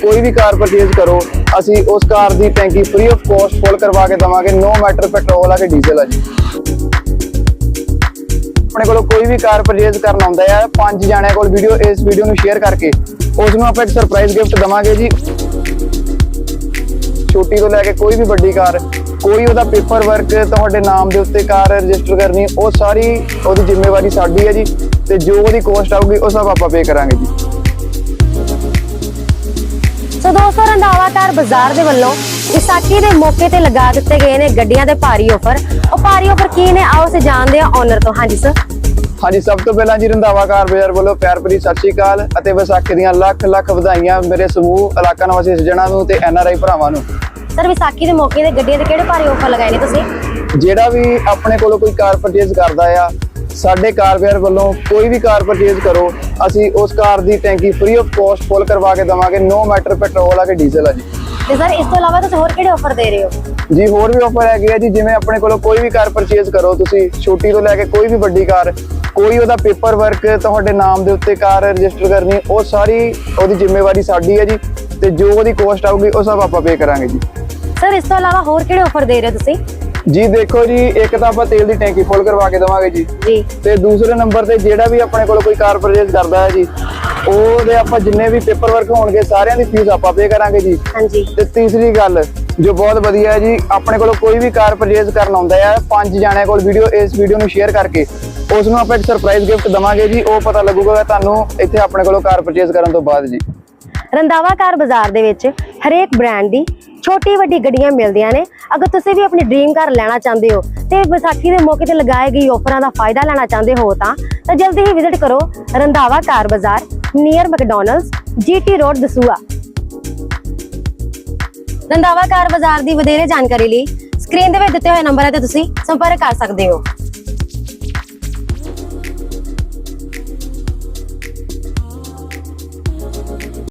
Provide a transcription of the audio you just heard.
ਕੋਈ ਵੀ ਕਾਰ ਪਰਚੇਜ਼ ਕਰੋ, ਅਸੀਂ ਉਸ ਕਾਰ ਦੀ ਟੈਂਕੀ ਫ੍ਰੀ ਆਫ ਕਾਸਟ ਫੁੱਲ ਕਰਵਾ ਕੇ ਦਵਾਂਗੇ ਨੋ ਮੈਟਰ ਪੈਟਰੋਲ ਆ ਕਿ ਡੀਜ਼ਲ ਆ ਜੀ। ਆਪਣੇ ਕੋਲ ਕੋਈ ਵੀ ਕਾਰ ਪਰਚੇਜ਼ ਕਰਨ ਆਉਂਦਾ ਹੈ ਪੰਜ ਜਣਿਆਂ ਕੋਲ ਵੀਡੀਓ ਇਸ ਵੀਡੀਓ ਨੂੰ ਸ਼ੇਅਰ ਕਰਕੇ ਉਸ ਨੂੰ ਆਪਾਂ ਇੱਕ ਸਰਪ੍ਰਾਈਜ਼ ਗਿਫਟ ਦਵਾਂਗੇ ਜੀ। ਛੋਟੀ ਤੋਂ ਲੈ ਕੇ ਕੋਈ ਵੀ ਵੱਡੀ ਕਾਰ, ਕੋਈ ਉਹਦਾ ਪੇਪਰ ਵਰਕ ਤੁਹਾਡੇ ਨਾਮ ਦੇ ਉੱਤੇ ਕਾਰ ਰਜਿਸਟਰ ਕਰਨੀ, ਉਹ ਸਾਰੀ ਉਹਦੀ ਜ਼ਿੰਮੇਵਾਰੀ ਸਾਡੀ ਹੈ ਜੀ, ਤੇ ਜੋ ਉਹਦੀ ਕੋਸਟ ਆਊਗੀ, ਉਹ ਸਭ ਆਪਾਂ ਪੇ ਕਰਾਂਗੇ ਜੀ। ਸੋ ਦੋਸਤੋ ਰੰਧਾਵਾ ਕਾਰ ਬਾਜ਼ਾਰ ਦੇ ਵੱਲੋਂ ਵਿਸਾਖੀ ਦੇ ਮੌਕੇ ਤੇ ਲਗਾ ਦਿੱਤੇ ਗਏ ਨੇ ਗੱਡੀਆਂ ਦੇ ਭਾਰੀ ਆਫਰ। ਉਹ ਭਾਰੀ ਆਫਰ ਕੀ ਨੇ? ਆਓ ਅਸੀਂ ਜਾਣਦੇ ਹਾਂ ਓਨਰ ਤੋਂ। ਹਾਂਜੀ ਸਰ ਹਾਂਜੀ ਸਭ ਤੋਂ ਪਹਿਲਾਂ ਜੀ ਰੰਧਾਵਾ ਕਾਰ ਬਾਜ਼ਾਰ ਵੱਲੋਂ ਪਿਆਰ ਭਰੀ ਸਤਿ ਸ਼੍ਰੀ ਅਕਾਲ ਅਤੇ ਵਿਸਾਖੀ ਦੀਆਂ ਲੱਖ ਲੱਖ ਵਧਾਈਆਂ ਮੇਰੇ ਸਮੂਹ ਇਲਾਕਾ ਨਿਵਾਸੀ ਸੱਜਣਾਂ ਨੂੰ ਤੇ ਐਨਆਰਆਈ ਭਰਾਵਾਂ ਨੂੰ। ਸਰ ਵਿਸਾਖੀ ਦੇ ਮੌਕੇ ਤੇ ਗੱਡੀਆਂ ਦੇ ਕਿਹੜੇ ਭਾਰੀ ਆਫਰ ਲਗਾਏ ਨੇ ਤੁਸੀਂ? ਜਿਹੜਾ ਵੀ ਆਪਣੇ ਕੋਲੋਂ ਕੋਈ ਕਾਰ ਪਰਚੇਜ਼ ਕਰਦਾ ਆ ਸਾਡੇ ਕਾਰ ਬਾਜ਼ਾਰ ਵੱਲੋਂ ਕੋਈ ਵੀ ਕਾਰ ਪਰਚੇਜ਼ ਕਰੋ ਅਸੀਂ ਉਸ ਕਾਰ ਦੀ ਟੈਂਕੀ ਫ੍ਰੀ ਆਫ ਕਾਸਟ ਫੁੱਲ ਕਰਵਾ ਕੇ ਦਵਾਂਗੇ ਨੋ ਮੈਟਰ ਪੈਟਰੋਲ ਆ ਕਿ ਡੀਜ਼ਲ ਆ ਜੀ। ਤੇ ਸਰ ਇਸ ਤੋਂ ਇਲਾਵਾ ਤੁਸੀਂ ਹੋਰ ਕਿਹੜੇ ਆਫਰ ਦੇ ਰਹੇ ਹੋ? ਜੀ ਹੋਰ ਵੀ ਆਫਰ ਹੈਗੇ ਆ ਜੀ ਜਿਵੇਂ ਆਪਣੇ ਕੋਲੋਂ ਕੋਈ ਵੀ ਕਾਰ ਪਰਚੇਜ਼ ਕਰੋ ਤੁਸੀਂ ਛੋਟੀ ਤੋਂ ਲੈ ਕੇ ਕੋਈ ਵੀ ਵੱਡੀ ਕਾਰ ਕੋਈ ਉਹਦਾ ਪੇਪਰ ਵਰਕ ਤੁਹਾਡੇ ਨਾਮ ਦੇ ਉੱਤੇ ਕਾਰ ਰਜਿਸਟਰ ਕਰਨੀ ਉਹ ਸਾਰੀ ਉਹਦੀ ਜ਼ਿੰਮੇਵਾਰੀ ਸਾਡੀ ਹੈ ਜੀ ਤੇ ਜੋ ਉਹਦੀ ਕੋਸਟ ਆਊਗੀ ਉਹ ਸਭ ਆਪਾਂ ਪੇ ਕਰਾਂਗੇ ਜੀ। ਸਰ ਇਸ ਤੋਂ ਇਲਾਵਾ ਹੋਰ ਕਿਹੜੇ ਆਫਰ ਦੇ ਰਹੇ ਤੁਸੀਂ? ਜੀ ਦੇਖੋ ਜੀ ਇੱਕ ਤਾਂ ਆਪਾਂ ਤੇਲ ਦੀ ਟੈਂਕੀ ਫੁੱਲ ਕਰਵਾ ਕੇ ਦਵਾਂਗੇ ਜੀ। ਜੀ। ਤੇ ਦੂਸਰੇ ਨੰਬਰ ਤੇ ਜਿਹੜਾ ਵੀ ਆਪਣੇ ਕੋਲ ਕੋਈ ਕਾਰ ਪਰਚੇਜ਼ ਕਰਦਾ ਹੈ ਜੀ ਉਹਦੇ ਆਪਾਂ ਜਿੰਨੇ ਵੀ ਪੇਪਰ ਵਰਕ ਹੋਣਗੇ ਸਾਰਿਆਂ ਦੀ ਫੀਸ ਆਪਾਂ ਪੇ ਕਰਾਂਗੇ ਜੀ। ਹਾਂਜੀ। ਤੇ ਤੀਸਰੀ ਗੱਲ ਜੋ ਬਹੁਤ ਵਧੀਆ ਹੈ ਜੀ ਆਪਣੇ ਕੋਲ ਕੋਈ ਵੀ ਕਾਰ ਪਰਚੇਜ਼ ਕਰਨ ਆਉਂਦਾ ਹੈ ਪੰਜ ਜਣਿਆਂ ਕੋਲ ਵੀਡੀਓ ਇਸ ਵੀਡੀਓ ਨੂੰ ਸ਼ੇਅਰ ਕਰਕੇ ਉਸ ਨੂੰ ਆਪਾਂ ਇੱਕ ਸਰਪ੍ਰਾਈਜ਼ ਗਿਫਟ ਦਵਾਂਗੇ ਜੀ ਉਹ ਪਤਾ ਲੱਗੂਗਾ ਤੁਹਾਨੂੰ ਇੱਥੇ ਆਪਣੇ ਕੋਲੋਂ ਕਾਰ ਪਰਚੇਜ਼ ਕਰਨ ਤੋਂ ਬਾਅਦ ਜੀ। ਰੰਧਾਵਾ ਕਾਰ ਬਾਜ਼ਾਰ ਦੇ ਵਿੱਚ ਹਰੇਕ ਬ੍ਰਾਂਡ ਦੀ ਛੋਟੀ ਵੱਡੀ ਗੱਡੀਆਂ ਮਿਲਦੀਆਂ ਨੇ। ਅਗਰ ਤੁਸੀਂ ਵੀ ਆਪਣੀ ਡ੍ਰੀਮ ਕਾਰ ਲੈਣਾ ਚਾਹੁੰਦੇ ਹੋ ਤੇ ਵਿਸਾਖੀ ਦੇ ਮੌਕੇ ਤੇ ਲਗਾਏ ਗਈ ਆਫਰਾਂ ਦਾ ਫਾਇਦਾ ਲੈਣਾ ਚਾਹੁੰਦੇ ਹੋ ਤਾਂ ਤਾਂ ਜਲਦੀ ਹੀ ਵਿਜ਼ਿਟ ਕਰੋ Randhawa car Bazaar near McDonald's GT road Dasuya Randhawa car Bazaar ਦੀ ਵਧੇਰੇ ਜਾਣਕਾਰੀ ਲਈ ਸਕਰੀਨ ਦੇ ਵਿੱਚ ਦਿੱਤੇ ਹੋਏ ਨੰਬਰ ਤੇ ਤੁਸੀਂ ਸੰਪਰਕ ਕਰ ਸਕਦੇ ਹੋ।